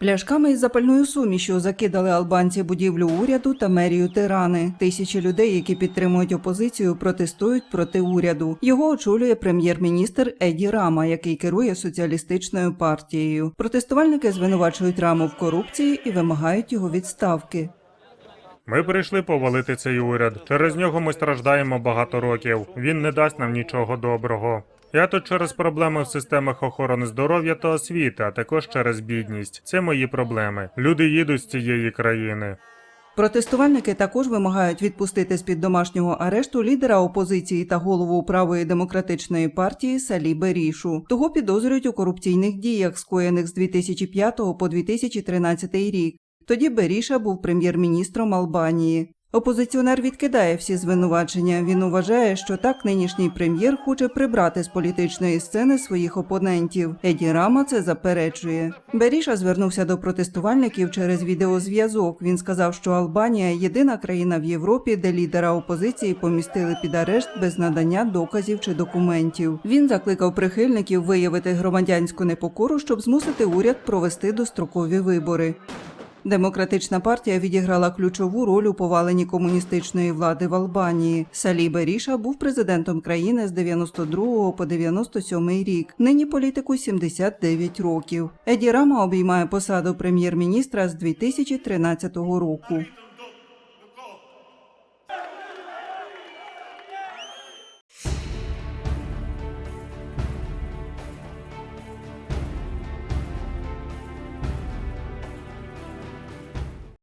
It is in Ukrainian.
Пляшками із запальною сумішю закидали албанці будівлю уряду та мерію Тирани. Тисячі людей, які підтримують опозицію, протестують проти уряду. Його очолює прем'єр-міністр Еді Рама, який керує соціалістичною партією. Протестувальники звинувачують Раму в корупції і вимагають його відставки. Ми прийшли повалити цей уряд. Через нього ми страждаємо багато років. Він не дасть нам нічого доброго. Я тут через проблеми в системах охорони здоров'я та освіти, а також через бідність. Це мої проблеми. Люди їдуть з цієї країни. Протестувальники також вимагають відпустити з під домашнього арешту лідера опозиції та голову правої демократичної партії Салі Берішу. Того підозрюють у корупційних діях, скоєних з 2005 по 2013 рік. Тоді Беріша був прем'єр-міністром Албанії. Опозиціонер відкидає всі звинувачення. Він вважає, що так нинішній прем'єр хоче прибрати з політичної сцени своїх опонентів. Еді Рама це заперечує. Беріша звернувся до протестувальників через відеозв'язок. Він сказав, що Албанія єдина країна в Європі, де лідера опозиції помістили під арешт без надання доказів чи документів. Він закликав прихильників виявити громадянську непокору, щоб змусити уряд провести дострокові вибори. Демократична партія відіграла ключову роль у поваленні комуністичної влади в Албанії. Салі Беріша був президентом країни з 92 по 97 рік. Нині політику 79 років. Еді Рама обіймає посаду прем'єр-міністра з 2013 року.